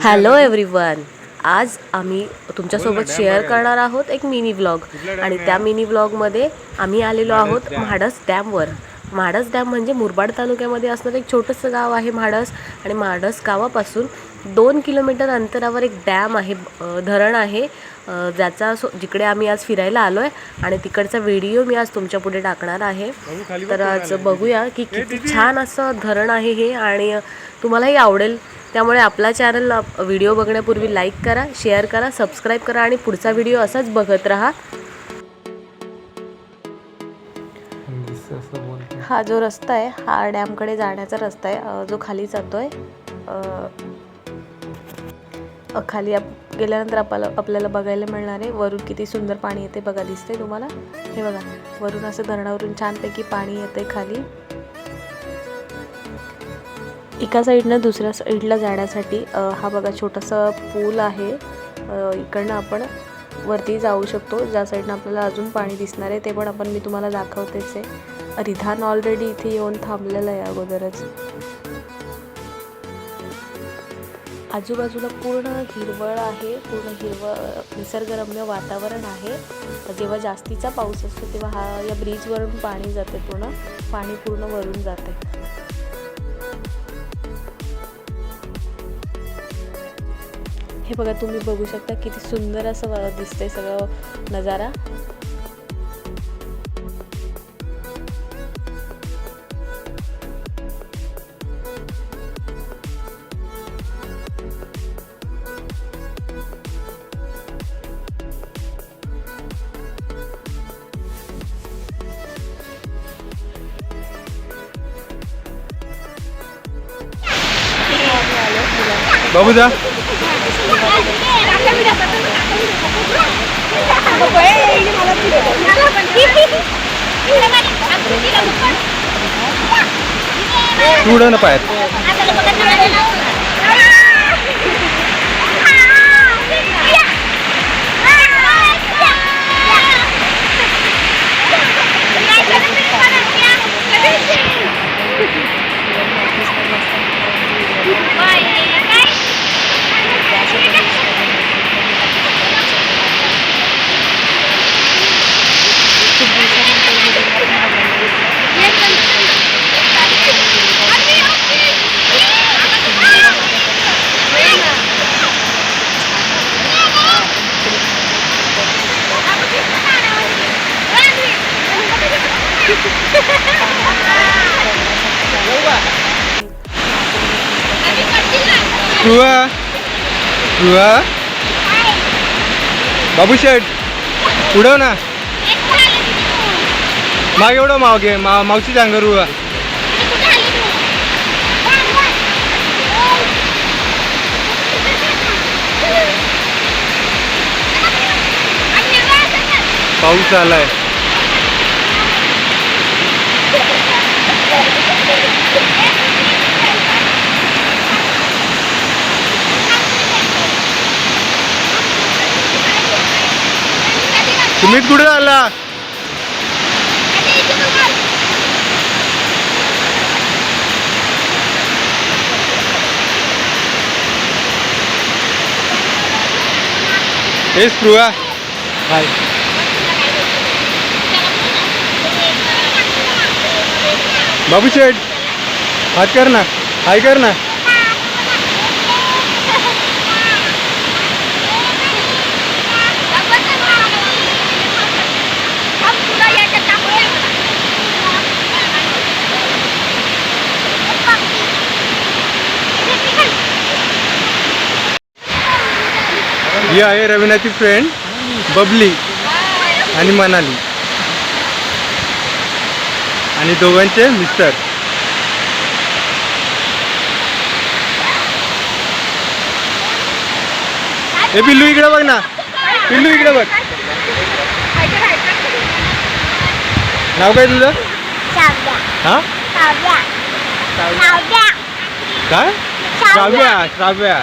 Hello everyone आज आम्ही तुमच्यासोबत शेअर करणार आहोत एक मिनी व्लॉग आणि त्या मिनी व्लॉगमध्ये आम्ही आलेलो आहोत म्हाडस डॅमवर म्हाडस डॅम म्हणजे मुरबाड तालुक्यामध्ये असणारं एक छोटंसं गाव आहे म्हाडस आणि म्हाडस गावापासून दोन किलोमीटर अंतरावर एक डॅम आहे धरण आहे ज्याचा सो जिकडे आम्ही आज फिरायला आलो आहे आणि तिकडचा व्हिडिओ मी आज तुमच्यापुढे टाकणार आहे. तर आज बघूया की किती छान असं धरण आहे हे आणि तुम्हालाही आवडेल. त्यामुळे आपला चॅनल व्हिडिओ बघण्यापूर्वी लाईक करा शेअर करा सबस्क्राईब करा आणि पुढचा व्हिडिओ असाच बघत राहा. हा जो रस्ता आहे हा डॅमकडे जाण्याचा रस्ता आहे जो खाली जातोय अ, अ, खाली आप गेल्यानंतर आपल्याला आपल्याला बघायला मिळणार आहे वरून किती सुंदर पाणी येते बघा दिसते तुम्हाला? हे बघा वरून असं धरणावरून छानपैकी पाणी येते खाली. एका साईडनं दुसऱ्या साईडला जाण्यासाठी हा बघा छोटासा पूल आहे. इकडनं आपण वरती जाऊ शकतो. ज्या साईडनं आपल्याला अजून पाणी दिसणार आहे ते पण आपण मी तुम्हाला दाखवतेच आहे. रिधान ऑलरेडी इथे येऊन थांबलेलं आहे अगोदरच. आजूबाजूला पूर्ण हिरवळ आहे पूर्ण हिरवळ निसर्गरम्य वातावरण आहे. जेव्हा जास्तीचा पाऊस असतो तेव्हा हा या ब्रिजवरून पाणी जाते पूर्ण. पाणी पूर्ण वरून जाते. हे बघा तुम्ही बघू शकता किती सुंदर असं दिसतंय सगळं नजारा. बाबू जा तू उडव बाबू शेठ उडव ना माग एवढं माव घे मा मावशी सांग रुवा पाऊस आलाय सुमित कुठे आला हे स्पृहा. हाय. बाबू शेठ हात कर ना. हाय कर ना. ही आहे रवीनाची फ्रेंड बबली आणि मनाली. आणि दोघांचे मिस्टर. हे पिल्लू इकडे बघ ना. पिल्लू इकडे बघ. नाव काय तुझं? हा? काय? श्राव्या. श्राव्या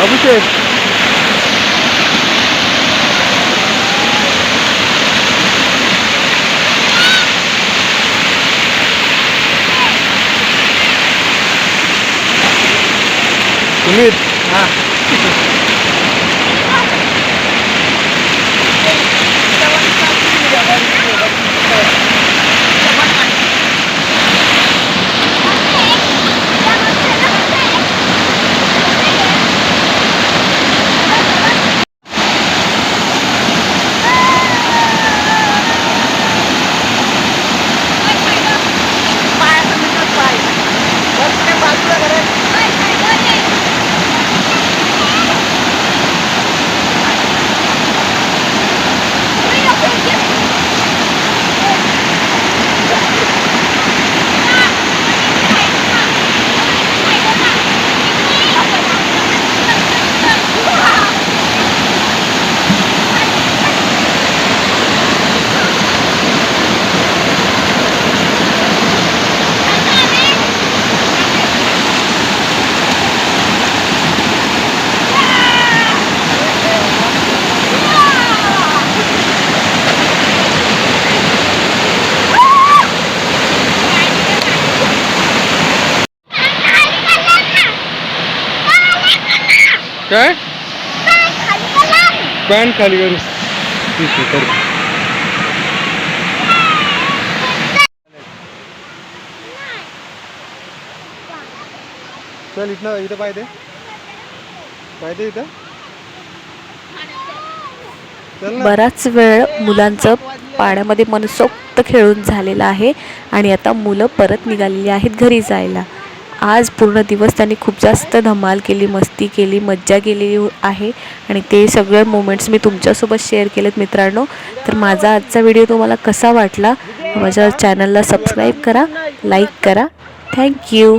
बाबूशेठ सुमित हा काय? पॅन्ट खाली करू. ठीक आहे करू. चल इथं दे. पाय दे इथं. बराच वेळ मुलांचं पाण्यामध्ये मनसोक्त खेळून झालेलं आहे आणि आता मुलं परत निघालेली आहेत घरी जायला. आज पूर्ण दिवस त्यांनी खूप जास्त धमाल केली मस्ती केली मज्जा केलेली आहे. आणि ते सगळे मोमेंट्स मी तुमच्यासोबत शेअर केलेत मित्रांनो. तर माझा आजचा व्हिडिओ तुम्हाला कसा वाटला? माझ्या चॅनलला सबस्क्राईब करा लाईक करा. थँक्यू